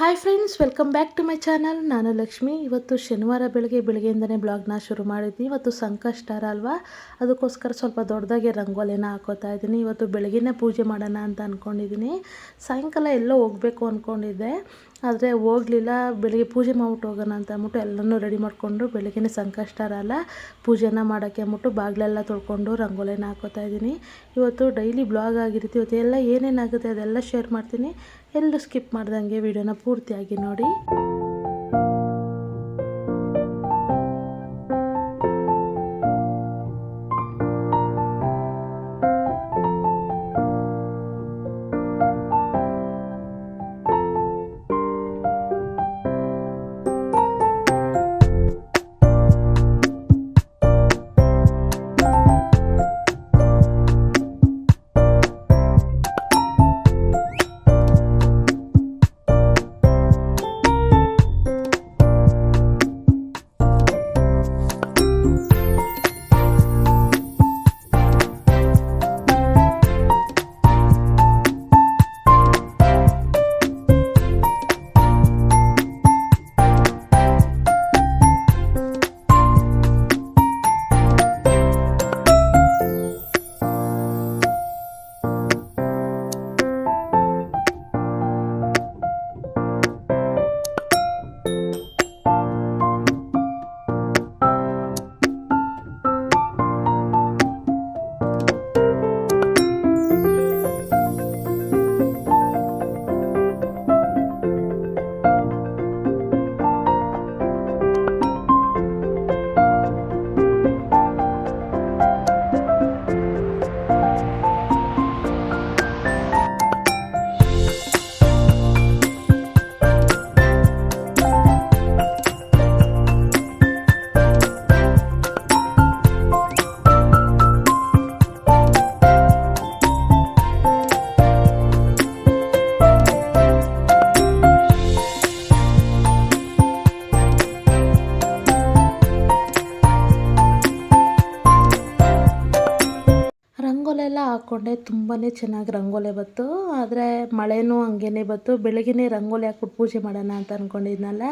Hi friends welcome back to my channel ನಾನು ಲಕ್ಷ್ಮಿ. ಇವತ್ತು ಶನಿವಾರ ಬೆಳಗ್ಗೆ ಬೆಳಗ್ಗೆಯಿಂದನೇ ಬ್ಲಾಗ್ನ ಶುರು ಮಾಡಿದ್ದೀನಿ. ಇವತ್ತು ಸಂಕಷ್ಟ ಅಲ್ವಾ? ಅದಕ್ಕೋಸ್ಕರ ಸ್ವಲ್ಪ ದೊಡ್ಡದಾಗಿ ರಂಗೋಲಿನ ಹಾಕೋತಾ ಇದ್ದೀನಿ. ಇವತ್ತು ಬೆಳಗ್ಗೆನೇ ಪೂಜೆ ಮಾಡೋಣ ಅಂತ ಅಂದ್ಕೊಂಡಿದ್ದೀನಿ ಸಾಯಂಕಾಲ ಎಲ್ಲೋ ಹೋಗಬೇಕು ಅಂದ್ಕೊಂಡಿದ್ದೆ ಆದರೆ ಹೋಗಲಿಲ್ಲ, ಬೆಳಗ್ಗೆ ಪೂಜೆ ಮಾಡ್ಬಿಟ್ಟು ಹೋಗೋಣ ಅಂತ ಅಂದ್ಬಿಟ್ಟು ಎಲ್ಲನೂ ರೆಡಿ ಮಾಡಿಕೊಂಡು ಬೆಳಗ್ಗೆನೇ ಸಂಕಷ್ಟ ಅಲ್ಲ ಪೂಜೆನ ಮಾಡೋಕ್ಕೆ ಅಂದ್ಬಿಟ್ಟು ಬಾಗಿಲೆಲ್ಲ ತೊಳ್ಕೊಂಡು ರಂಗೋಲಿನ ಹಾಕೋತಾ ಇದ್ದೀನಿ. ಇವತ್ತು ಡೈಲಿ ಬ್ಲಾಗ್ ಆಗಿರುತ್ತೆ. ಇವತ್ತು ಎಲ್ಲ ಏನೇನಾಗುತ್ತೆ ಅದೆಲ್ಲ ಶೇರ್ ಮಾಡ್ತೀನಿ. ಎಲ್ಲೂ ಸ್ಕಿಪ್ ಮಾಡ್ದಂಗೆ ವಿಡಿಯೋನ ಪೂರ್ತಿಯಾಗಿ ನೋಡಿ. ಹಾಕ್ಕೊಂಡೆ ತುಂಬಾ ಚೆನ್ನಾಗಿ ರಂಗೋಲಿ ಬತ್ತು ಆದರೆ ಮಳೆನೂ ಹಂಗೇನೆ ಬತ್ತು ಬೆಳಗ್ಗೆನೇ ರಂಗೋಲಿ ಹಾಕ್ಬಿಟ್ಟು ಪೂಜೆ ಮಾಡೋಣ ಅಂತ ಅಂದ್ಕೊಂಡಿದ್ನಲ್ಲ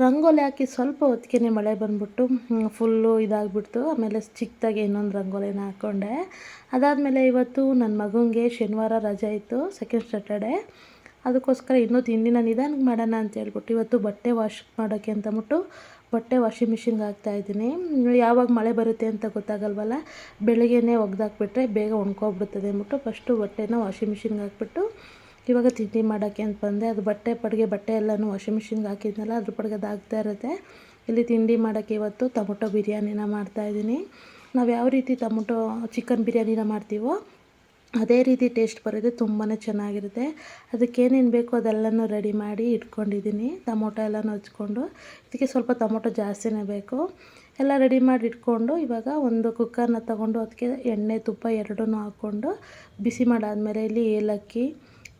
ರಂಗೋಲಿ ಹಾಕಿ ಸ್ವಲ್ಪ ಹೊತ್ತಿಗೆ ಮಳೆ ಬಂದ್ಬಿಟ್ಟು ಫುಲ್ಲು ಇದಾಗ್ಬಿಡ್ತು. ಆಮೇಲೆ ಚಿಕ್ಕದಾಗಿ ಇನ್ನೊಂದು ರಂಗೋಲಿನ ಹಾಕ್ಕೊಂಡೆ. ಅದಾದಮೇಲೆ ಇವತ್ತು ನನ್ನ ಮಗನಿಗೆ ಶನಿವಾರ ರಜೆ ಇತ್ತು ಸೆಕೆಂಡ್ ಸ್ಯಾಟರ್ಡೆ ಅದಕ್ಕೋಸ್ಕರ ಇನ್ನೂ ತಿಂಡಿನ ನಿಧಾನಕ್ಕೆ ಮಾಡೋಣ ಅಂತ ಹೇಳ್ಬಿಟ್ಟು ಇವತ್ತು ಬಟ್ಟೆ ವಾಶ್ ಮಾಡೋಕ್ಕೆ ಅಂತಂದ್ಬಿಟ್ಟು ಬಟ್ಟೆ ವಾಷಿಂಗ್ ಮಿಷಿನ್ಗೆ ಹಾಕ್ತಾಯಿದ್ದೀನಿ ಯಾವಾಗ ಮಳೆ ಬರುತ್ತೆ ಅಂತ ಗೊತ್ತಾಗಲ್ವಲ್ಲ? ಬೆಳಗ್ಗೆನೇ ಒಗ್ದಾಕ್ಬಿಟ್ರೆ ಬೇಗ ಒಣ್ಕೊಬಿಡ್ತದೆ ಅಂದ್ಬಿಟ್ಟು ಫಸ್ಟು ಬಟ್ಟೆನ ವಾಷಿಂಗ್ ಮಿಷಿನ್ಗೆ ಹಾಕ್ಬಿಟ್ಟು, ಇವಾಗ ತಿಂಡಿ ಮಾಡೋಕ್ಕೆ ಅಂತ ಬಂದೆ. ಅದು ಬಟ್ಟೆ ಪಡಿಗೆ ಬಟ್ಟೆ ಎಲ್ಲನೂ ವಾಷಿಂಗ್ ಮಿಷಿನ್ಗೆ ಹಾಕಿದ್ನಲ್ಲ, ಅದ್ರ ಪಡಿಗೆ ಅದು ಆಗ್ತಾ ಇರುತ್ತೆ. ಇಲ್ಲಿ ತಿಂಡಿ ಮಾಡೋಕ್ಕೆ ಇವತ್ತು ಟೊಮೊಟೊ ಬಿರಿಯಾನಿನ ಮಾಡ್ತಾಯಿದ್ದೀನಿ ನಾವು ಯಾವ ರೀತಿ ಟೊಮೊಟೊ, ಚಿಕನ್ ಬಿರಿಯಾನಿನ ಮಾಡ್ತೀವೋ ಅದೇ ರೀತಿ ಟೇಸ್ಟ್ ಬರುತ್ತೆ ತುಂಬಾ ಚೆನ್ನಾಗಿರುತ್ತೆ. ಅದಕ್ಕೇನೇನು ಬೇಕೋ ಅದೆಲ್ಲನೂ ರೆಡಿ ಮಾಡಿ ಇಟ್ಕೊಂಡಿದ್ದೀನಿ. ಟೊಮೊಟೊ ಎಲ್ಲನೂ ಹಚ್ಕೊಂಡು. ಇದಕ್ಕೆ ಸ್ವಲ್ಪ ಟೊಮೊಟೊ ಜಾಸ್ತಿನೇ ಬೇಕು. ಎಲ್ಲ ರೆಡಿ ಮಾಡಿ ಇಟ್ಕೊಂಡು ಇವಾಗ ಒಂದು ಕುಕ್ಕರ್ನ ತಗೊಂಡು ಅದಕ್ಕೆ ಎಣ್ಣೆ, ತುಪ್ಪ ಎರಡೂ ಹಾಕ್ಕೊಂಡು ಬಿಸಿ ಮಾಡಾದಮೇಲೆ ಇಲ್ಲಿ ಏಲಕ್ಕಿ,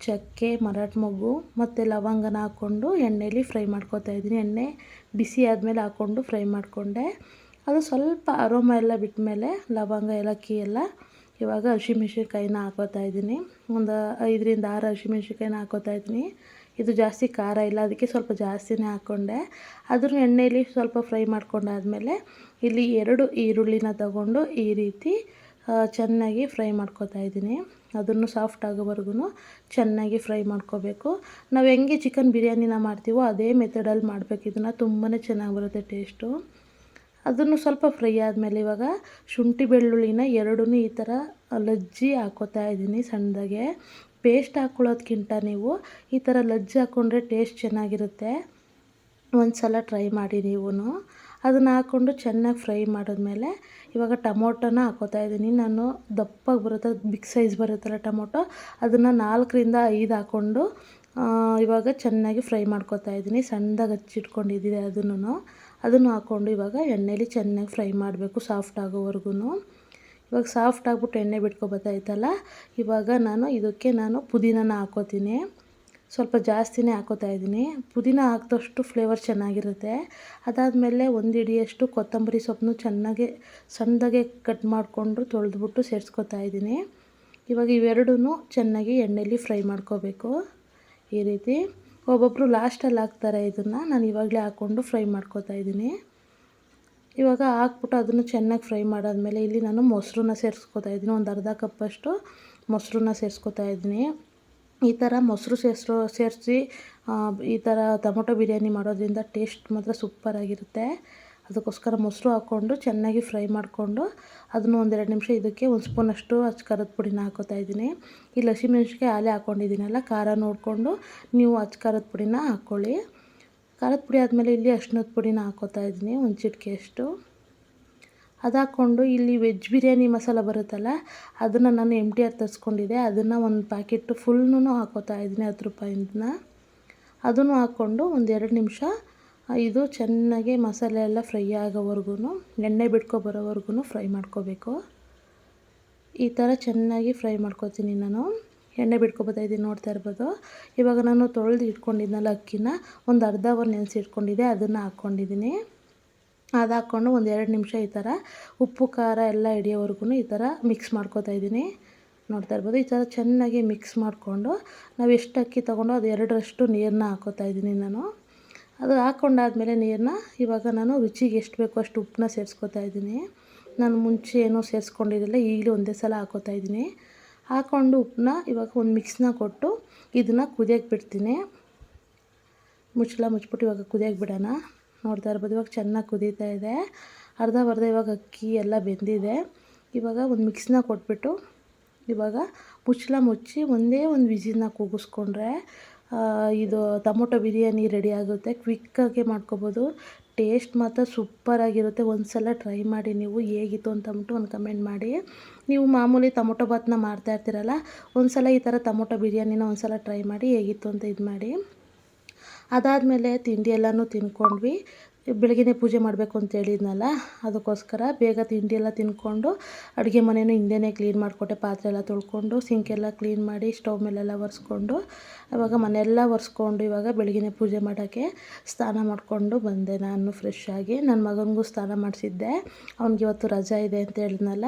ಚಕ್ಕೆ, ಮರಾಠ ಮೊಗ್ಗು ಮತ್ತು ಲವಂಗನ ಹಾಕ್ಕೊಂಡು ಎಣ್ಣೆಯಲ್ಲಿ ಫ್ರೈ ಮಾಡ್ಕೊತಾ ಇದ್ದೀನಿ. ಎಣ್ಣೆ ಬಿಸಿ ಆದಮೇಲೆ ಹಾಕ್ಕೊಂಡು ಫ್ರೈ ಮಾಡಿಕೊಂಡೆ. ಅದು ಸ್ವಲ್ಪ ಅರೋಮ ಎಲ್ಲ ಬಿಟ್ಟ ಮೇಲೆ ಲವಂಗ, ಏಲಕ್ಕಿ ಎಲ್ಲ ಇವಾಗ ಹಸಿಮೆಣ್ಸಿನ್ಕಾಯಿನ ಹಾಕೋತಾ ಇದ್ದೀನಿ. ಒಂದು ಐದರಿಂದ ಆರು ಹಸಿಮೆಣ್ಸಿನ್ಕಾಯಿನ ಹಾಕೋತಾ ಇದ್ದೀನಿ. ಇದು ಜಾಸ್ತಿ ಖಾರ ಇಲ್ಲ, ಅದಕ್ಕೆ ಸ್ವಲ್ಪ ಜಾಸ್ತಿನೇ ಹಾಕ್ಕೊಂಡೆ. ಅದನ್ನು ಎಣ್ಣೆಯಲ್ಲಿ ಸ್ವಲ್ಪ ಫ್ರೈ ಮಾಡ್ಕೊಂಡಾದಮೇಲೆ ಇಲ್ಲಿ ಎರಡು ಈರುಳ್ಳಿನ ತಗೊಂಡು ಈ ರೀತಿ ಚೆನ್ನಾಗಿ ಫ್ರೈ ಮಾಡ್ಕೊತಾ ಇದ್ದೀನಿ. ಅದನ್ನು ಸಾಫ್ಟ್ ಆಗೋವರೆಗೂ ಚೆನ್ನಾಗಿ ಫ್ರೈ ಮಾಡ್ಕೋಬೇಕು. ನಾವು ಹೆಂಗೆ ಚಿಕನ್ ಬಿರಿಯಾನಿನ ಮಾಡ್ತೀವೋ ಅದೇ ಮೆಥಡಲ್ಲಿ ಮಾಡಬೇಕು. ಇದನ್ನು ತುಂಬಾ ಚೆನ್ನಾಗಿ ಬರುತ್ತೆ ಟೇಸ್ಟು ಅದನ್ನು ಸ್ವಲ್ಪ ಫ್ರೈ ಆದಮೇಲೆ ಇವಾಗ ಶುಂಠಿ ಬೆಳ್ಳುಳ್ಳಿನ ಎರಡೂ ಈ ಥರ ಲಜ್ಜಿ ಹಾಕೋತಾ ಇದ್ದೀನಿ ಸಣ್ಣದಾಗೆ. ಪೇಸ್ಟ್ ಹಾಕ್ಕೊಳ್ಳೋದ್ಕಿಂತ ನೀವು ಈ ಥರ ಲಜ್ಜಿ ಹಾಕ್ಕೊಂಡ್ರೆ ಟೇಸ್ಟ್ ಚೆನ್ನಾಗಿರುತ್ತೆ. ಒಂದು ಸಲ ಟ್ರೈ ಮಾಡಿ ನೀವು ಅದನ್ನು ಹಾಕ್ಕೊಂಡು ಚೆನ್ನಾಗಿ ಫ್ರೈ ಮಾಡಿದ್ಮೇಲೆ ಇವಾಗ ಟೊಮೊಟೊನ ಹಾಕೋತಾ ಇದ್ದೀನಿ. ನಾನು ದಪ್ಪಾಗಿ ಬರುತ್ತೆ ಬಿಗ್ ಸೈಜ್ ಬರುತ್ತಲ್ಲ ಟೊಮೊಟೊ, ಅದನ್ನು ನಾಲ್ಕರಿಂದ ಐದು ಹಾಕ್ಕೊಂಡು ಇವಾಗ ಚೆನ್ನಾಗಿ ಫ್ರೈ ಮಾಡ್ಕೊತಾ ಇದ್ದೀನಿ. ಸಣ್ಣದಾಗಿ ಹಚ್ಚಿಟ್ಕೊಂಡಿದ್ದೀನಿ ಅದನ್ನು. ಅದನ್ನು ಹಾಕ್ಕೊಂಡು ಇವಾಗ ಎಣ್ಣೆಲಿ ಚೆನ್ನಾಗಿ ಫ್ರೈ ಮಾಡಬೇಕು ಸಾಫ್ಟ್ ಆಗೋವರೆಗೂ. ಇವಾಗ ಸಾಫ್ಟ್ ಆಗಿಬಿಟ್ಟು ಎಣ್ಣೆ ಬಿಟ್ಕೊಬತ್ತೈತಲ್ಲ ಇವಾಗ ನಾನು ಇದಕ್ಕೆ ನಾನು ಪುದೀನನ ಹಾಕೋತೀನಿ. ಸ್ವಲ್ಪ ಜಾಸ್ತಿನೇ ಹಾಕೋತಾ ಇದ್ದೀನಿ. ಪುದೀನ ಹಾಕಿದಷ್ಟು ಫ್ಲೇವರ್ ಚೆನ್ನಾಗಿರುತ್ತೆ. ಅದಾದಮೇಲೆ ಒಂದು ಹಿಡಿಯಷ್ಟು ಕೊತ್ತಂಬರಿ ಸೊಪ್ಪನ್ನು ಚೆನ್ನಾಗಿ ಸಣ್ಣದಾಗೆ ಕಟ್ ಮಾಡಿಕೊಂಡು ತೊಳೆದ್ಬಿಟ್ಟು ಸೇರಿಸ್ಕೊತಾ ಇದ್ದೀನಿ. ಇವಾಗ ಇವೆರಡೂ ಚೆನ್ನಾಗಿ ಎಣ್ಣೆಯಲ್ಲಿ ಫ್ರೈ ಮಾಡ್ಕೋಬೇಕು. ಈ ರೀತಿ ಒಬ್ಬೊಬ್ಬರು ಲಾಸ್ಟಲ್ಲಿ ಹಾಕ್ತಾರೆ ಇದನ್ನು. ನಾನು ಇವಾಗಲೇ ಹಾಕ್ಕೊಂಡು ಫ್ರೈ ಮಾಡ್ಕೋತಾ ಇದ್ದೀನಿ. ಇವಾಗ ಹಾಕ್ಬಿಟ್ಟು ಅದನ್ನು ಚೆನ್ನಾಗಿ ಫ್ರೈ ಮಾಡಾದಮೇಲೆ ಇಲ್ಲಿ ನಾನು ಮೊಸರನ್ನ ಸೇರಿಸ್ಕೊತಾ ಇದ್ದೀನಿ. ಒಂದು ಅರ್ಧ ಕಪ್ಪಷ್ಟು ಮೊಸರನ್ನ ಸೇರಿಸ್ಕೊತಾ ಇದ್ದೀನಿ. ಈ ಥರ ಮೊಸರು ಸೇರಿಸೋ, ಸೇರಿಸಿ ಈ ಥರ ಟೊಮೊಟೊ ಬಿರಿಯಾನಿ ಮಾಡೋದ್ರಿಂದ ಟೇಸ್ಟ್ ಮಾತ್ರ ಸೂಪರಾಗಿರುತ್ತೆ ಅದಕ್ಕೋಸ್ಕರ ಮೊಸರು ಹಾಕ್ಕೊಂಡು ಚೆನ್ನಾಗಿ ಫ್ರೈ ಮಾಡಿಕೊಂಡು ಅದನ್ನು ಒಂದೆರಡು ನಿಮಿಷ ಇದಕ್ಕೆ ಒಂದು ಸ್ಪೂನಷ್ಟು ಅಚ್ಚ ಖಾರದ ಪುಡಿನ ಹಾಕೋತಾ ಇದ್ದೀನಿ. ಈ ಹಸಿಮೆಣ್ಸಿನ್ಕಾಯಿ ಆಲೆ ಹಾಕ್ಕೊಂಡಿದ್ದೀನಲ್ಲ ಖಾರ ನೋಡಿಕೊಂಡು ನೀವು ಅಚ್ಚ ಖಾರದ ಪುಡಿನ ಹಾಕ್ಕೊಳ್ಳಿ. ಖಾರದ ಪುಡಿ ಆದಮೇಲೆ ಇಲ್ಲಿ ಅಶ್ನದ ಪುಡಿನ ಹಾಕೋತಾ ಇದ್ದೀನಿ, ಒಂದು ಚಿಟಿಕೆಯಷ್ಟು ಅದು ಹಾಕ್ಕೊಂಡು ಇಲ್ಲಿ ವೆಜ್ ಬಿರಿಯಾನಿ ಮಸಾಲ ಬರುತ್ತಲ್ಲ, ಅದನ್ನು ನಾನು ಎಂ ಟಿ ಆರ್ ತರಿಸ್ಕೊಂಡಿದ್ದೆ. ಅದನ್ನು ಒಂದು ಪ್ಯಾಕೆಟು ಫುಲ್ನೂ ಹಾಕೋತಾ ಇದ್ದೀನಿ ಹತ್ತು ರೂಪಾಯಿಂದ ಅದನ್ನು ಹಾಕ್ಕೊಂಡು ಒಂದು ಎರಡು ನಿಮಿಷ ಇದು ಚೆನ್ನಾಗಿ ಮಸಾಲೆ ಎಲ್ಲ ಫ್ರೈ ಆಗೋವರೆಗೂ, ಎಣ್ಣೆ ಬಿಟ್ಕೊ ಬರೋವರೆಗೂ ಫ್ರೈ ಮಾಡ್ಕೋಬೇಕು. ಈ ಥರ ಚೆನ್ನಾಗಿ ಫ್ರೈ ಮಾಡ್ಕೊತೀನಿ ನಾನು. ಎಣ್ಣೆ ಬಿಟ್ಕೊಬೋತಾ ಇದ್ದೀನಿ ನೋಡ್ತಾ ಇರ್ಬೋದು. ಇವಾಗ ನಾನು ತೊಳೆದು ಇಟ್ಕೊಂಡಿದ್ನಲ್ಲ ಅಕ್ಕಿನ, ಒಂದು ಅರ್ಧ ಅವರ್ ನೆನೆಸಿ ಇಟ್ಕೊಂಡಿದ್ದೆ ಅದನ್ನು ಹಾಕ್ಕೊಂಡಿದ್ದೀನಿ. ಅದು ಹಾಕ್ಕೊಂಡು ಒಂದು ಎರಡು ನಿಮಿಷ ಈ ಥರ ಉಪ್ಪು, ಖಾರ ಎಲ್ಲ ಹಿಡಿಯೋವರೆಗೂ ಈ ಥರ ಮಿಕ್ಸ್ ಮಾಡ್ಕೋತಾ ಇದ್ದೀನಿ. ನೋಡ್ತಾ ಇರ್ಬೋದು, ಈ ಥರ ಚೆನ್ನಾಗಿ ಮಿಕ್ಸ್ ಮಾಡಿಕೊಂಡು ನಾವು ಎಷ್ಟು ಅಕ್ಕಿ ತೊಗೊಂಡು ಅದು ಎರಡರಷ್ಟು ನೀರನ್ನ ಹಾಕೋತಾ ಇದ್ದೀನಿ ನಾನು. ಅದು ಹಾಕ್ಕೊಂಡಾದ್ಮೇಲೆ ನೀರನ್ನ ಇವಾಗ ನಾನು ರುಚಿಗೆ ಎಷ್ಟು ಬೇಕೋ ಅಷ್ಟು ಉಪ್ಪನ್ನ ಸೇರಿಸ್ಕೊತಾ ಇದ್ದೀನಿ. ನಾನು ಮುಂಚೆ ಏನೂ ಸೇರಿಸ್ಕೊಂಡಿರಲಿಲ್ಲ, ಈಗಲೂ ಒಂದೇ ಸಲ ಹಾಕೋತಾ ಇದ್ದೀನಿ. ಹಾಕ್ಕೊಂಡು ಉಪ್ಪನ್ನ ಇವಾಗ ಒಂದು ಮಿಕ್ಸ್ನ ಕೊಟ್ಟು ಇದನ್ನು ಕುದಿಯೋಕ್ಕೆ ಬಿಡ್ತೀನಿ. ಮುಚ್ಚಳ ಮುಚ್ಬಿಟ್ಟು ಇವಾಗ ಕುದಿಯೋಕ್ಕೆ ಬಿಡೋಣ. ನೋಡ್ತಾ ಇರ್ಬೋದು, ಇವಾಗ ಚೆನ್ನಾಗಿ ಕುದೀತಾ ಇದೆ. ಅರ್ಧ ಬರ್ಧ ಇವಾಗ ಅಕ್ಕಿ ಎಲ್ಲ ಬೆಂದಿದೆ. ಇವಾಗ ಒಂದು ಮಿಕ್ಸ್ನ ಕೊಟ್ಬಿಟ್ಟು ಇವಾಗ ಮುಚ್ಚಳ ಮುಚ್ಚಿ ಒಂದೇ ಒಂದು ವಿಜಿನ ಕೂಗಿಸ್ಕೊಂಡ್ರೆ ಇದು ಟೊಮೊಟೊ ಬಿರಿಯಾನಿ ರೆಡಿ ಆಗುತ್ತೆ. ಕ್ವಿಕ್ಕಾಗಿ ಮಾಡ್ಕೊಬೋದು. ಟೇಸ್ಟ್ ಮಾತ್ರ ಸೂಪರಾಗಿರುತ್ತೆ ಒಂದು ಸಲ ಟ್ರೈ ಮಾಡಿ ನೀವು ಹೇಗಿತ್ತು ಅಂತ ಅಂದ್ಬಿಟ್ಟು ಒಂದು ಕಮೆಂಟ್ ಮಾಡಿ. ನೀವು ಮಾಮೂಲಿ ಟೊಮೊಟೊ ಬಾತನ್ನ ಮಾಡ್ತಾ ಇರ್ತೀರಲ್ಲ ಒಂದು ಸಲ ಈ ಥರ ಟೊಮೊಟೊ ಬಿರಿಯಾನಿನ ಒಂದು ಸಲ ಟ್ರೈ ಮಾಡಿ ಹೇಗಿತ್ತು ಅಂತ ಇದು ಮಾಡಿ ಅದಾದಮೇಲೆ ತಿಂಡಿ ಎಲ್ಲನೂ ತಿನ್ಕೊಂಡ್ವಿ. ಬೆಳಗ್ಗೆನೇ ಪೂಜೆ ಮಾಡಬೇಕು ಅಂತ ಹೇಳಿದ್ನಲ್ಲ, ಅದಕ್ಕೋಸ್ಕರ ಬೇಗ ತಿಂಡಿ ಎಲ್ಲ ತಿನ್ಕೊಂಡು ಅಡುಗೆ ಮನೆಯೂ ಹಿಂದೆನೇ ಕ್ಲೀನ್ ಮಾಡಿಕೊಟ್ಟೆ, ಪಾತ್ರೆ ಎಲ್ಲ ತೊಳ್ಕೊಂಡು ಸಿಂಕೆಲ್ಲ ಕ್ಲೀನ್ ಮಾಡಿ ಸ್ಟವ್ ಮೇಲೆಲ್ಲ ಒರೆಸ್ಕೊಂಡು ಇವಾಗ ಮನೆಯೆಲ್ಲ ಒರೆಸ್ಕೊಂಡು ಇವಾಗ ಬೆಳಗ್ಗೆ ಪೂಜೆ ಮಾಡೋಕ್ಕೆ ಸ್ನಾನ ಮಾಡಿಕೊಂಡು ಬಂದೆ ನಾನು ಫ್ರೆಶ್ ಆಗಿ. ನನ್ನ ಮಗನಿಗೂ ಸ್ನಾನ ಮಾಡಿಸಿದ್ದೆ, ಅವ್ನಿಗೆ ಇವತ್ತು ರಜಾ ಇದೆ ಅಂತ ಹೇಳಿದ್ನಲ್ಲ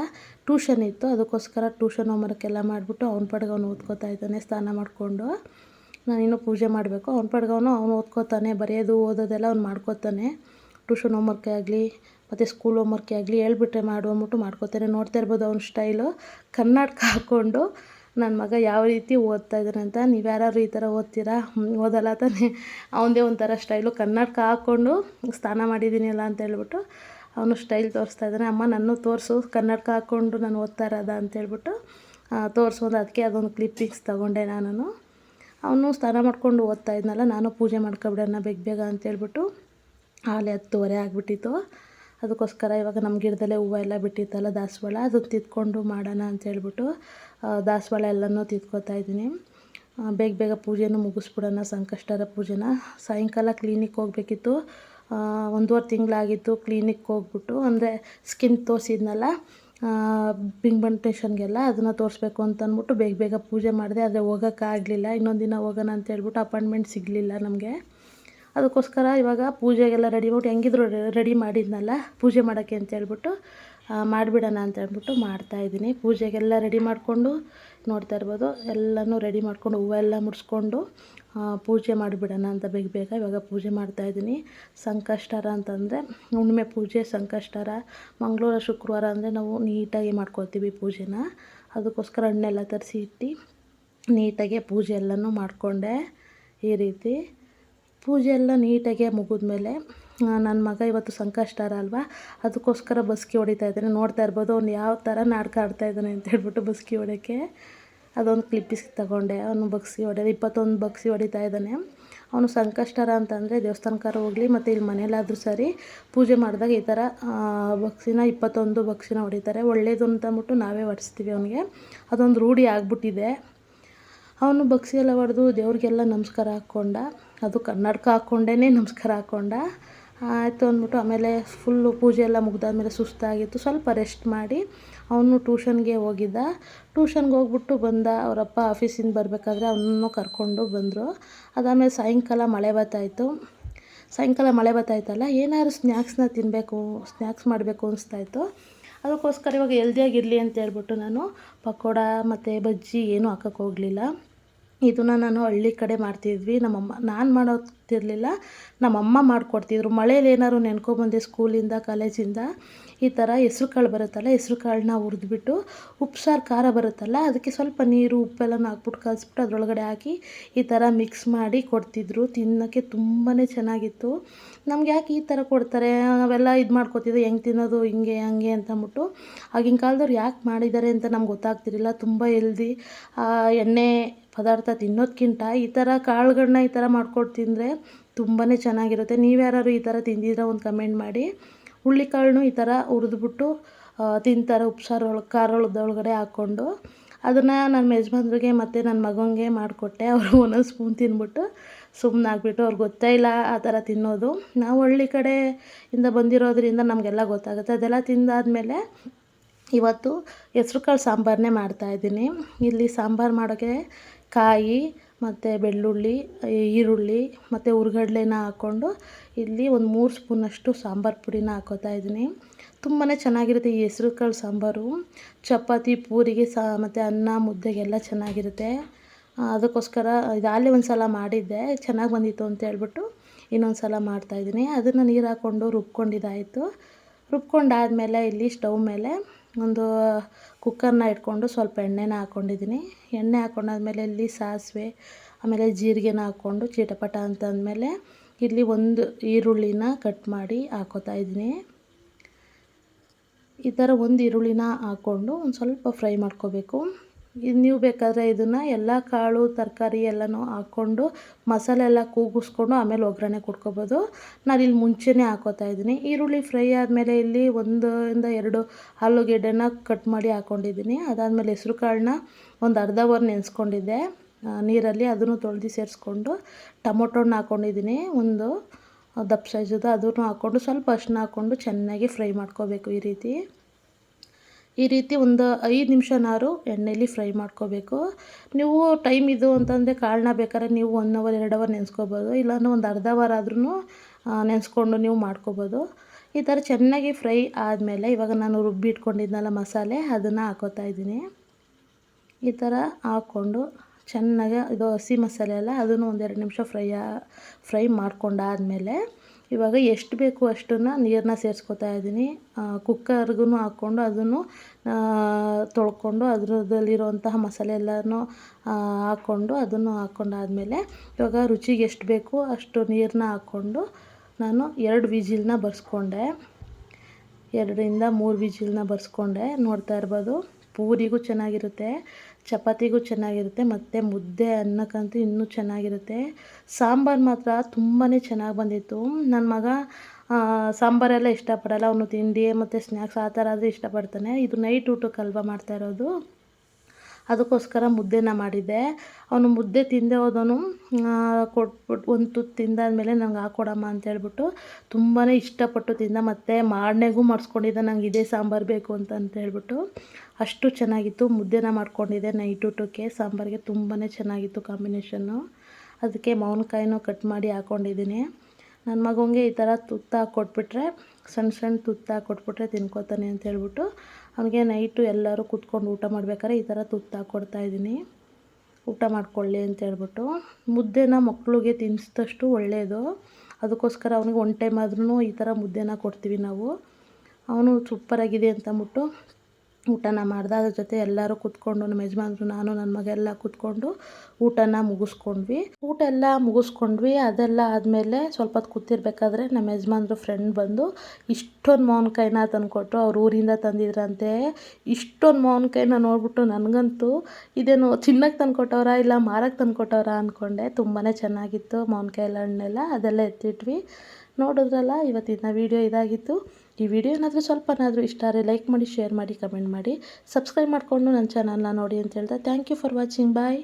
ಟ್ಯೂಷನ್ ಇತ್ತು, ಅದಕ್ಕೋಸ್ಕರ ಟ್ಯೂಷನ್ ಹೋಮ್ವರ್ಕ್ ಎಲ್ಲ ಮಾಡಿಬಿಟ್ಟು ಅವ್ನ ಪಡೆಗೆ ಅವ್ನು ಓದ್ಕೋತಾ ಇದ್ದಾನೆ, ಸ್ನಾನ ಮಾಡಿಕೊಂಡು. ನಾನಿನ್ನೂ ಪೂಜೆ ಮಾಡಬೇಕು. ಅವ್ನ ಪಡ್ಗವನು ಅವನು ಓದ್ಕೋತಾನೆ, ಬರೆಯೋದು, ಓದೋದೆಲ್ಲ ಅವ್ನು ಮಾಡ್ಕೋತಾನೆ. ಟ್ಯೂಷನ್ ಹೋಮ್ವರ್ಕೇ ಆಗಲಿ, ಮತ್ತು ಸ್ಕೂಲ್ ಹೋಮ್ವರ್ಕೇ ಆಗಲಿ ಹೇಳ್ಬಿಟ್ರೆ ಮಾಡು ಅಂದ್ಬಿಟ್ಟು ಮಾಡ್ಕೋತಾನೆ. ನೋಡ್ತಾ ಇರ್ಬೋದು ಅವ್ನ ಸ್ಟೈಲು ಕನ್ನಡಕ ಹಾಕ್ಕೊಂಡು ನನ್ನ ಮಗ ಯಾವ ರೀತಿ ಓದ್ತಾ ಇದ್ದಾನೆ ಅಂತ ನೀವು ಯಾರಾದ್ರು ಈ ಥರ ಓದ್ತೀರಾ? ಓದಲ್ಲ ತಾನೆ. ಅವನದೇ ಒಂಥರ ಸ್ಟೈಲು ಕನ್ನಡಕ ಹಾಕ್ಕೊಂಡು ಸ್ನಾನ ಮಾಡಿದ್ದೀನಿ ಅಲ್ಲ ಅಂತ ಹೇಳ್ಬಿಟ್ಟು ಅವನು ಸ್ಟೈಲ್ ತೋರಿಸ್ತಾ ಇದ್ದಾನೆ. ಅಮ್ಮ ನನ್ನ ತೋರಿಸು. ಕನ್ನಡಕ ಹಾಕ್ಕೊಂಡು ನಾನು ಓದ್ತಾ ಇರೋದ ಅಂತೇಳ್ಬಿಟ್ಟು ತೋರಿಸೋದು ಅದಕ್ಕೆ ಅದೊಂದು ಕ್ಲಿಪ್ಪಿಂಗ್ಸ್ ತೊಗೊಂಡೆ ನಾನು ಅವನು ಸ್ನಾನ ಮಾಡ್ಕೊಂಡು ಓದ್ತಾ ಇದ್ನಲ್ಲ, ನಾನು ಪೂಜೆ ಮಾಡ್ಕೊಬಿಡೋಣ, ಬೇಗ ಬೇಗ ಅಂತೇಳ್ಬಿಟ್ಟು ಆಲೆ ಹತ್ತುವರೆ ಆಗಿಬಿಟ್ಟಿತ್ತು. ಅದಕ್ಕೋಸ್ಕರ ಇವಾಗ ನಮ್ಮ ಗಿಡದಲ್ಲೇ ಹೂವು ಎಲ್ಲ ಬಿಟ್ಟಿತ್ತಲ್ಲ ದಾಸವಾಳ ಅದು ತಿದ್ಕೊಂಡು ಮಾಡೋಣ ಅಂತೇಳ್ಬಿಟ್ಟು ದಾಸವಾಳ ಎಲ್ಲನೂ ತಿದ್ಕೋತಾ ಇದ್ದೀನಿ. ಬೇಗ ಬೇಗ ಪೂಜೆನೂ ಮುಗಿಸ್ಬಿಡೋಣ ಸಂಕಷ್ಟರ ಪೂಜೆನ. ಸಾಯಂಕಾಲ ಕ್ಲಿನಿಕ್ ಹೋಗ್ಬೇಕಿತ್ತು. ಒಂದೂವರೆ ತಿಂಗಳಾಗಿತ್ತು ಕ್ಲಿನಿಕ್ ಹೋಗ್ಬಿಟ್ಟು, ಅಂದರೆ ಸ್ಕಿನ್ ತೋರಿಸಿದ್ನಲ್ಲ ಪಿಂಗ್ಮೆಂಟೇಷನ್ಗೆಲ್ಲ ಅದನ್ನು ತೋರಿಸ್ಬೇಕು ಅಂತ ಅಂದ್ಬಿಟ್ಟು ಬೇಗ ಬೇಗ ಪೂಜೆ ಮಾಡಿದೆ, ಆದರೆ ಹೋಗೋಕ್ಕಾಗ್ಲಿಲ್ಲ. ಇನ್ನೊಂದು ದಿನ ಹೋಗೋಣ ಅಂತ ಹೇಳ್ಬಿಟ್ಟು ಅಪಾಯಿಂಟ್ಮೆಂಟ್ ಸಿಗಲಿಲ್ಲ ನಮಗೆ. ಅದಕ್ಕೋಸ್ಕರ ಇವಾಗ ಪೂಜೆಗೆಲ್ಲ ರೆಡಿ ಮಾಡಿ ಹೆಂಗಿದ್ರು ರೆಡಿ ಮಾಡಿದ್ನಲ್ಲ ಪೂಜೆ ಮಾಡೋಕ್ಕೆ ಅಂತ ಹೇಳ್ಬಿಟ್ಟು ಮಾಡಿಬಿಡೋಣ ಅಂತ ಹೇಳ್ಬಿಟ್ಟು ಮಾಡ್ತಾಯಿದ್ದೀನಿ ಪೂಜೆಗೆಲ್ಲ ರೆಡಿ ಮಾಡಿಕೊಂಡು ನೋಡ್ತಾ ಇರ್ಬೋದು. ಎಲ್ಲನೂ ರೆಡಿ ಮಾಡಿಕೊಂಡು ಹೂವೆಲ್ಲ ಮುಡಿಸ್ಕೊಂಡು ಪೂಜೆ ಮಾಡಿಬಿಡೋಣ ಅಂತ ಬೇಗ ಬೇಗ ಇವಾಗ ಪೂಜೆ ಮಾಡ್ತಾಯಿದ್ದೀನಿ ಸಂಕಷ್ಟರ ಅಂತಂದರೆ, ಹುಣ್ಣಿಮೆ ಪೂಜೆ, ಸಂಕಷ್ಟರ. ಮಂಗಳವಾರ, ಶುಕ್ರವಾರ ಅಂದರೆ ನಾವು ನೀಟಾಗಿ ಮಾಡ್ಕೊಳ್ತೀವಿ ಪೂಜೆನ. ಅದಕ್ಕೋಸ್ಕರ ಹಣ್ಣೆಲ್ಲ ತರಿಸಿ ಇಟ್ಟು ನೀಟಾಗಿ ಪೂಜೆ ಎಲ್ಲನೂ ಮಾಡಿಕೊಂಡೆ ಈ ರೀತಿ. ಪೂಜೆ ಎಲ್ಲ ನೀಟಾಗಿ ಮುಗಿದ್ಮೇಲೆ ನನ್ನ ಮಗ ಇವತ್ತು ಸಂಕಷ್ಟಾರ ಅಲ್ವಾ ಅದಕ್ಕೋಸ್ಕರ ಬಸ್ಕಿ ಹೊಡಿತಾ ಇದ್ದಾನೆ. ನೋಡ್ತಾ ಇರ್ಬೋದು ಅವ್ನು ಯಾವ ಥರ ನಾಟಕ ಆಡ್ತಾ ಇದ್ದಾನೆ ಅಂತ ಹೇಳ್ಬಿಟ್ಟು ಬಸ್ಕಿ ಹೊಡೆಯೋಕ್ಕೆ ಅದೊಂದು ಕ್ಲಿಪ್ಪಿಸ್ ತಗೊಂಡೆ. ಅವನು ಬಗ್ಸಿ ಹೊಡೆಯೋದು, ಇಪ್ಪತ್ತೊಂದು ಬಗ್ಸಿ ಹೊಡಿತಾ ಇದ್ದಾನೆ. ಅವನು ಸಂಕಷ್ಟಾರ ಅಂತಂದರೆ ದೇವಸ್ಥಾನಕ್ಕಾರ ಹೋಗಲಿ ಮತ್ತು ಇಲ್ಲಿ ಮನೇಲಾದರೂ ಸರಿ ಪೂಜೆ ಮಾಡಿದಾಗ ಈ ಥರ ಬಕ್ಸಿನ ಇಪ್ಪತ್ತೊಂದು ಬಕ್ಸಿನ ಹೊಡಿತಾರೆ. ಒಳ್ಳೇದು ಅಂತಂದ್ಬಿಟ್ಟು ನಾವೇ ಹೊಡಿಸ್ತೀವಿ ಅವನಿಗೆ. ಅದೊಂದು ರೂಢಿ ಆಗ್ಬಿಟ್ಟಿದೆ. ಅವನು ಬಗ್ಸಿ ಎಲ್ಲ ಹೊಡೆದು ದೇವ್ರಿಗೆಲ್ಲ ನಮಸ್ಕಾರ ಹಾಕ್ಕೊಂಡ. ಅದು ಕನ್ನಡಕ ಹಾಕ್ಕೊಂಡೇ ನಮಸ್ಕಾರ ಹಾಕ್ಕೊಂಡ. ಆಯಿತು ಅಂದ್ಬಿಟ್ಟು ಆಮೇಲೆ ಫುಲ್ಲು ಪೂಜೆ ಎಲ್ಲ ಮುಗ್ದಾದ್ಮೇಲೆ ಸುಸ್ತಾಗಿತ್ತು. ಸ್ವಲ್ಪ ರೆಸ್ಟ್ ಮಾಡಿ ಅವನು ಟ್ಯೂಷನ್ಗೆ ಹೋಗಿದ್ದ. ಟ್ಯೂಷನ್ಗೆ ಹೋಗ್ಬಿಟ್ಟು ಬಂದ ಅವರಪ್ಪ ಆಫೀಸಿಂದ ಬರಬೇಕಾದ್ರೆ ಅವನನ್ನು ಕರ್ಕೊಂಡು ಬಂದರು. ಅದಾದಮೇಲೆ ಸಾಯಂಕಾಲ ಮಳೆ ಬರ್ತಾಯಿತ್ತು ಸಾಯಂಕಾಲ ಮಳೆ ಬರ್ತಾಯಿತ್ತಲ್ಲ ಏನಾದ್ರು ಸ್ನ್ಯಾಕ್ಸ್ನ ತಿನ್ನಬೇಕು ಸ್ನ್ಯಾಕ್ಸ್ ಮಾಡಬೇಕು ಅನಿಸ್ತಾಯಿತ್ತು ಅದಕ್ಕೋಸ್ಕರ ಇವಾಗ ಹೆಲ್ದಿಯಾಗಿರಲಿ ಅಂತ ಹೇಳ್ಬಿಟ್ಟು ನಾನು ಪಕೋಡ ಮತ್ತು ಬಜ್ಜಿ ಏನೂ ಹಾಕೋಕ್ಕೆ ಹೋಗಲಿಲ್ಲ. ಇದನ್ನು ನಾನು ಹಳ್ಳಿ ಕಡೆ ಮಾಡ್ತಿದ್ವಿ. ನಮ್ಮಮ್ಮ, ನಾನು ಮಾಡೋತಿರಲಿಲ್ಲ ನಮ್ಮಮ್ಮ ಮಾಡಿಕೊಡ್ತಿದ್ರು. ಮಳೇಲಿ ಏನಾದ್ರು ನೆನ್ಕೊಬಂದೆ ಸ್ಕೂಲಿಂದ, ಕಾಲೇಜಿಂದ, ಈ ಥರ ಹೆಸ್ರು ಕಾಳು ಬರುತ್ತಲ್ಲ, ಹೆಸ್ರು ಕಾಳನ್ನ ಹುರಿದ್ಬಿಟ್ಟು ಉಪ್ಸಾರು, ಖಾರ ಬರುತ್ತಲ್ಲ, ಅದಕ್ಕೆ ಸ್ವಲ್ಪ ನೀರು, ಉಪ್ಪೆಲ್ಲನೂ ಹಾಕ್ಬಿಟ್ಟು ಕಲಿಸ್ಬಿಟ್ಟು ಅದರೊಳಗಡೆ ಹಾಕಿ ಈ ಥರ ಮಿಕ್ಸ್ ಮಾಡಿ ಕೊಡ್ತಿದ್ರು. ತಿನ್ನೋಕ್ಕೆ ತುಂಬಾ ಚೆನ್ನಾಗಿತ್ತು. ನಮ್ಗೆ ಯಾಕೆ ಈ ಥರ ಕೊಡ್ತಾರೆ? ನಾವೆಲ್ಲ ಇದು ಮಾಡ್ಕೋತಿದ್ವಿ, ಹೆಂಗೆ ತಿನ್ನೋದು, ಹಿಂಗೆ, ಹಂಗೆ ಅಂತ ಅಂದ್ಬಿಟ್ಟು ಆಗಿನ ಕಾಲದವ್ರು ಯಾಕೆ ಮಾಡಿದ್ದಾರೆ ಅಂತ ನಮ್ಗೆ ಗೊತ್ತಾಗ್ತಿರಲಿಲ್ಲ. ತುಂಬ ಹೆಲ್ದಿ. ಎಣ್ಣೆ ಪದಾರ್ಥ ತಿನ್ನೋದಕ್ಕಿಂತ ಈ ಥರ ಕಾಳುಗಳನ್ನ ಈ ಥರ ಮಾಡ್ಕೊಟ್ಟು ತಿಂದರೆ ತುಂಬಾ ಚೆನ್ನಾಗಿರುತ್ತೆ. ನೀವು ಯಾರಾದ್ರು ಈ ಥರ ತಿಂದಿದ್ರೆ ಒಂದು ಕಮೆಂಟ್ ಮಾಡಿ. ಹುಳ್ಳಿಕಾಳನ್ನು ಈ ಥರ ಹುರಿದ್ಬಿಟ್ಟು ತಿಂತಾರೆ ಉಪ್ಸಾರು ಒಳಗೆ ಖಾರದೊಳಗಡೆ ಹಾಕ್ಕೊಂಡು. ಅದನ್ನು ನನ್ನ ಯಜಮಾನ್ರಿಗೆ ಮತ್ತು ನನ್ನ ಮಗನಿಗೆ ಮಾಡಿಕೊಟ್ಟೆ. ಅವರು ಒಂದೊಂದು ಸ್ಪೂನ್ ತಿಂದ್ಬಿಟ್ಟು ಸುಮ್ಮನಾಗ್ಬಿಟ್ಟು ಅವ್ರಿಗೆ ಗೊತ್ತೇ ಇಲ್ಲ ಆ ಥರ ತಿನ್ನೋದು. ನಾವು ಹಳ್ಳಿ ಕಡೆಯಿಂದ ಬಂದಿರೋದ್ರಿಂದ ನಮಗೆಲ್ಲ ಗೊತ್ತಾಗುತ್ತೆ. ಅದೆಲ್ಲ ತಿಂದಾದಮೇಲೆ ಇವತ್ತು ಹೆಸ್ರು ಕಾಳು ಸಾಂಬಾರನ್ನೇ ಮಾಡ್ತಾಯಿದ್ದೀನಿ ಇಲ್ಲಿ ಸಾಂಬಾರು ಮಾಡೋಕ್ಕೆ ಕಾಯಿ, ಮತ್ತು ಬೆಳ್ಳುಳ್ಳಿ ಈರುಳ್ಳಿ, ಮತ್ತು ಹುರ್ಗಡ್ಲೆನ ಹಾಕ್ಕೊಂಡು ಇಲ್ಲಿ ಒಂದು ಮೂರು ಸ್ಪೂನಷ್ಟು ಸಾಂಬಾರು ಪುಡಿನ ಹಾಕೋತಾ ಇದ್ದೀನಿ. ತುಂಬಾ ಚೆನ್ನಾಗಿರುತ್ತೆ ಈ ಹೆಸ್ರು ಕಾಳು ಸಾಂಬಾರು. ಚಪಾತಿ, ಪೂರಿಗೆ ಸಾ, ಮತ್ತು ಅನ್ನ, ಮುದ್ದೆಗೆಲ್ಲ ಚೆನ್ನಾಗಿರುತ್ತೆ. ಅದಕ್ಕೋಸ್ಕರ ಇದು ಅಲ್ಲಿ ಒಂದು ಸಲ ಮಾಡಿದ್ದೆ, ಚೆನ್ನಾಗಿ ಬಂದಿತ್ತು ಅಂತ ಹೇಳ್ಬಿಟ್ಟು ಇನ್ನೊಂದು ಸಲ ಮಾಡ್ತಾಯಿದ್ದೀನಿ ಅದನ್ನು ನೀರು ಹಾಕ್ಕೊಂಡು ರುಬ್ಕೊಂಡಿದ್ದಾಯಿತು. ರುಬ್ಕೊಂಡಾದಮೇಲೆ ಇಲ್ಲಿ ಸ್ಟವ್ ಮೇಲೆ ಒಂದು ಕುಕ್ಕರ್ನ ಇಟ್ಕೊಂಡು ಸ್ವಲ್ಪ ಎಣ್ಣೆನ ಹಾಕ್ಕೊಂಡಿದ್ದೀನಿ ಎಣ್ಣೆ ಹಾಕ್ಕೊಂಡಾದ್ಮೇಲೆ ಇಲ್ಲಿ ಸಾಸಿವೆ, ಆಮೇಲೆ ಜೀರಿಗೆನ ಹಾಕ್ಕೊಂಡು ಚೀಟಪಟ ಅಂತ ಅಂದಮೇಲೆ ಇಲ್ಲಿ ಒಂದು ಈರುಳ್ಳಿನ ಕಟ್ ಮಾಡಿ ಹಾಕೋತಾ ಇದ್ದೀನಿ. ಈ ಥರ ಒಂದು ಈರುಳ್ಳಿನ ಹಾಕ್ಕೊಂಡು ಒಂದು ಸ್ವಲ್ಪ ಫ್ರೈ ಮಾಡ್ಕೋಬೇಕು. ನೀವು ಬೇಕಾದರೆ ಇದನ್ನು ಎಲ್ಲ ಕಾಳು, ತರಕಾರಿ ಎಲ್ಲನೂ ಹಾಕ್ಕೊಂಡು ಮಸಾಲೆ ಎಲ್ಲ ಕೂಗಿಸ್ಕೊಂಡು ಆಮೇಲೆ ಒಗ್ಗರಣೆ ಕೊಟ್ಕೋಬೋದು ನಾನು ಇಲ್ಲಿ ಮುಂಚೆನೇ ಹಾಕೋತಾ ಇದ್ದೀನಿ. ಈರುಳ್ಳಿ ಫ್ರೈ ಆದಮೇಲೆ ಇಲ್ಲಿ ಒಂದರಿಂದ ಎರಡು ಆಲೂಗೆಡ್ಡೆನ ಕಟ್ ಮಾಡಿ ಹಾಕ್ಕೊಂಡಿದ್ದೀನಿ ಅದಾದಮೇಲೆ ಹೆಸ್ರು ಕಾಳನ್ನ ಒಂದು ಅರ್ಧ ಅವರ್ ನೆನೆಸ್ಕೊಂಡಿದ್ದೆ. ನೀರಲ್ಲಿ ಅದನ್ನು ತೊಳೆದು ಸೇರಿಸ್ಕೊಂಡು ಟೊಮೊಟೊನ ಹಾಕ್ಕೊಂಡಿದ್ದೀನಿ ಒಂದು ದಪ್ಪ ಸೈಜದು ಅದನ್ನು ಹಾಕ್ಕೊಂಡು ಸ್ವಲ್ಪ ಅರ್ಶಿನ ಹಾಕ್ಕೊಂಡು ಚೆನ್ನಾಗಿ ಫ್ರೈ ಮಾಡ್ಕೋಬೇಕು ಈ ರೀತಿ. ಈ ರೀತಿ ಒಂದು ಐದು ನಿಮಿಷನಾರು ಎಣ್ಣೆಯಲ್ಲಿ ಫ್ರೈ ಮಾಡ್ಕೋಬೇಕು. ನೀವು ಟೈಮ್ ಇದು ಅಂತಂದರೆ ಕಾಳನ್ನ ಬೇಕಾದ್ರೆ ನೀವು ಒನ್ ಅವರ್ ಎರಡು ಅವರ್ ನೆನೆಸ್ಕೋಬೋದು. ಇಲ್ಲಾಂದ್ರೆ ಒಂದು ಅರ್ಧ ಅವರ್ ಆದ್ರೂ ನೆನೆಸ್ಕೊಂಡು ನೀವು ಮಾಡ್ಕೋಬೋದು. ಈ ಥರ ಚೆನ್ನಾಗಿ ಫ್ರೈ ಆದಮೇಲೆ ಇವಾಗ ನಾನು ರುಬ್ಬಿ ಇಟ್ಕೊಂಡಿದ್ನಲ್ಲ ಮಸಾಲೆ, ಅದನ್ನು ಹಾಕೋತಾ ಇದ್ದೀನಿ. ಈ ಥರ ಹಾಕ್ಕೊಂಡು ಚೆನ್ನಾಗಿ ಇದು ಹಸಿ ಮಸಾಲೆ ಅಲ್ಲ, ಅದನ್ನು ಒಂದೆರಡು ನಿಮಿಷ ಫ್ರೈ ಫ್ರೈ ಮಾಡ್ಕೊಂಡಾದಮೇಲೆ ಇವಾಗ ಎಷ್ಟು ಬೇಕು ಅಷ್ಟನ್ನು ನೀರನ್ನ ಸೇರಿಸ್ಕೊತಾ ಇದ್ದೀನಿ. ಕುಕ್ಕರ್ಗೂ ಹಾಕ್ಕೊಂಡು ಅದನ್ನು ತೊಳ್ಕೊಂಡು ಅದರದಲ್ಲಿರುವಂತಹ ಮಸಾಲೆ ಎಲ್ಲನೂ ಹಾಕ್ಕೊಂಡು ಅದನ್ನು ಹಾಕ್ಕೊಂಡಾದಮೇಲೆ ಇವಾಗ ರುಚಿಗೆ ಎಷ್ಟು ಬೇಕು ಅಷ್ಟು ನೀರನ್ನ ಹಾಕ್ಕೊಂಡು ನಾನು ಎರಡು ವಿಜಿಲ್ನ ಬರ್ಸ್ಕೊಂಡೆ. ಎರಡರಿಂದ ಮೂರು ವಿಜಿಲ್ನ ಬರ್ಸ್ಕೊಂಡೆ. ನೋಡ್ತಾ ಇರ್ಬೋದು. ಪೂರಿಗೂ ಚೆನ್ನಾಗಿರುತ್ತೆ. ಚಪಾತಿಗೂ ಚೆನ್ನಾಗಿರುತ್ತೆ, ಮತ್ತು ಮುದ್ದೆ ಅನ್ನಕ್ಕಂತೂ ಇನ್ನೂ ಚೆನ್ನಾಗಿರುತ್ತೆ. ಸಾಂಬಾರು ಮಾತ್ರ ತುಂಬಾ ಚೆನ್ನಾಗಿ ಬಂದಿತ್ತು. ನನ್ನ ಮಗ ಸಾಂಬಾರೆಲ್ಲ ಇಷ್ಟಪಡಲ್ಲ, ಅವನು ತಿಂಡಿ ಮತ್ತು ಸ್ನ್ಯಾಕ್ಸ್ ಆ ಥರ ಆದರೆ ಇಷ್ಟಪಡ್ತಾನೆ. ಇದು ನೈಟ್ ಊಟಕ್ಕೆ ಅಲ್ವಾ ಮಾಡ್ತಾ ಇರೋದು? ಅದಕ್ಕೋಸ್ಕರ ಮುದ್ದೆನ ಮಾಡಿದ್ದೆ. ಅವನು ಮುದ್ದೆ ತಿಂದೆ ಹೋದವನು ಕೊಟ್ಬಿಟ್ಟು ಒಂದು ತುತ್ತು ತಿಂದಾದಮೇಲೆ ನಂಗೆ ಹಾಕ್ಕೊಡಮ್ಮ ಅಂತೇಳ್ಬಿಟ್ಟು ತುಂಬಾ ಇಷ್ಟಪಟ್ಟು ತಿಂದ. ಮತ್ತು ಮಾರನೆಗೂ ಮಾಡಿಸ್ಕೊಂಡಿದ್ದೆ, ನಂಗೆ ಇದೇ ಸಾಂಬಾರು ಬೇಕು ಅಂತ ಅಂತ ಹೇಳ್ಬಿಟ್ಟು ಅಷ್ಟು ಚೆನ್ನಾಗಿತ್ತು. ಮುದ್ದೆನ ಮಾಡ್ಕೊಂಡಿದ್ದೆ ನೈಟ್ ಊಟಕ್ಕೆ. ಸಾಂಬಾರಿಗೆ ತುಂಬಾ ಚೆನ್ನಾಗಿತ್ತು ಕಾಂಬಿನೇಷನ್ನು. ಅದಕ್ಕೆ ಮಾವಿನಕಾಯಿನೂ ಕಟ್ ಮಾಡಿ ಹಾಕ್ಕೊಂಡಿದ್ದೀನಿ ನನ್ನ ಮಗನಿಗೆ ಈ ಥರ ತುತ್ತ ಕೊಟ್ಬಿಟ್ರೆ ಸಣ್ಣ ಸಣ್ಣ ತುತ್ತ ಕೊಟ್ಬಿಟ್ರೆ ತಿನ್ಕೋತಾನೆ ಅಂತ ಹೇಳ್ಬಿಟ್ಟು, ಅವನಿಗೆ ನೈಟು ಎಲ್ಲರೂ ಕೂತ್ಕೊಂಡು ಊಟ ಮಾಡ್ಬೇಕಾದ್ರೆ ಈ ಥರ ತುತ್ತ ಕೊಡ್ತಾಯಿದ್ದೀನಿ ಊಟ ಮಾಡ್ಕೊಳ್ಳಿ ಅಂತ ಹೇಳ್ಬಿಟ್ಟು, ಮುದ್ದೆನ ಮಕ್ಕಳಿಗೆ ತಿನ್ನಿಸಿದಷ್ಟು ಒಳ್ಳೆಯದು ಅದಕ್ಕೋಸ್ಕರ ಅವನಿಗೆ ಒನ್ ಟೈಮ್ ಆದ್ರೂ ಈ ಥರ ಮುದ್ದೆನ ಕೊಡ್ತೀವಿ ನಾವು. ಅವನು ಸೂಪರಾಗಿದೆ ಅಂತಂದ್ಬಿಟ್ಟು ಊಟನ ಮಾಡ್ದೆ, ಅದ್ರ ಜೊತೆ ಎಲ್ಲರೂ ಕೂತ್ಕೊಂಡು, ನಮ್ಮ ಯಜಮಾನ್ರು, ನಾನು, ನನ್ನ ಮಗ ಎಲ್ಲ ಕೂತ್ಕೊಂಡು ಊಟನ ಮುಗಿಸ್ಕೊಂಡ್ವಿ. ಊಟ ಎಲ್ಲ ಮುಗಿಸ್ಕೊಂಡ್ವಿ. ಅದೆಲ್ಲ ಆದಮೇಲೆ ಸ್ವಲ್ಪ ಹೊತ್ತು ಕೂತಿರ್ಬೇಕಾದ್ರೆ ನಮ್ಮ ಯಜಮಾನ್ರು ಫ್ರೆಂಡ್ ಬಂದು ಇಷ್ಟೊಂದು ಮಾವಿನಕಾಯಿನ ತಂದುಕೊಟ್ರು. ಅವ್ರ ಊರಿಂದ ತಂದಿದ್ರಂತೆ. ಇಷ್ಟೊಂದು ಮಾವಿನಕಾಯಿನ ನೋಡ್ಬಿಟ್ಟು ನನಗಂತೂ ಇದೇನು ಚಿನ್ನಕ್ಕೆ ತಂದುಕೊಟ್ಟವ್ರಾ ಇಲ್ಲ ಮಾರಕ್ಕೆ ತಂದುಕೊಟ್ಟವ್ರಾ ಅಂದ್ಕೊಂಡೆ ತುಂಬಾ ಚೆನ್ನಾಗಿತ್ತು ಮಾವಿನಕಾಯಿ ಹಣ್ಣೆಲ್ಲ. ಅದೆಲ್ಲ ಎತ್ತಿಟ್ವಿ. ನೋಡಿದ್ರಲ್ಲ, ಇವತ್ತಿನ ವಿಡಿಯೋ ಇದಾಗಿತ್ತು. ಈ ವಿಡಿಯೋ ಏನಾದರೂ ಸ್ವಲ್ಪನಾದರೂ ಇಷ್ಟ ಆದರೆ ಲೈಕ್ ಮಾಡಿ ಶೇರ್ ಮಾಡಿ ಕಮೆಂಟ್ ಮಾಡಿ ಸಬ್ಸ್ಕ್ರೈಬ್ ಮಾಡಿಕೊಂಡು ನನ್ನ ಚಾನಲ್ನ ನೋಡಿ ಅಂತ ಹೇಳ್ತಾ thank you for watching bye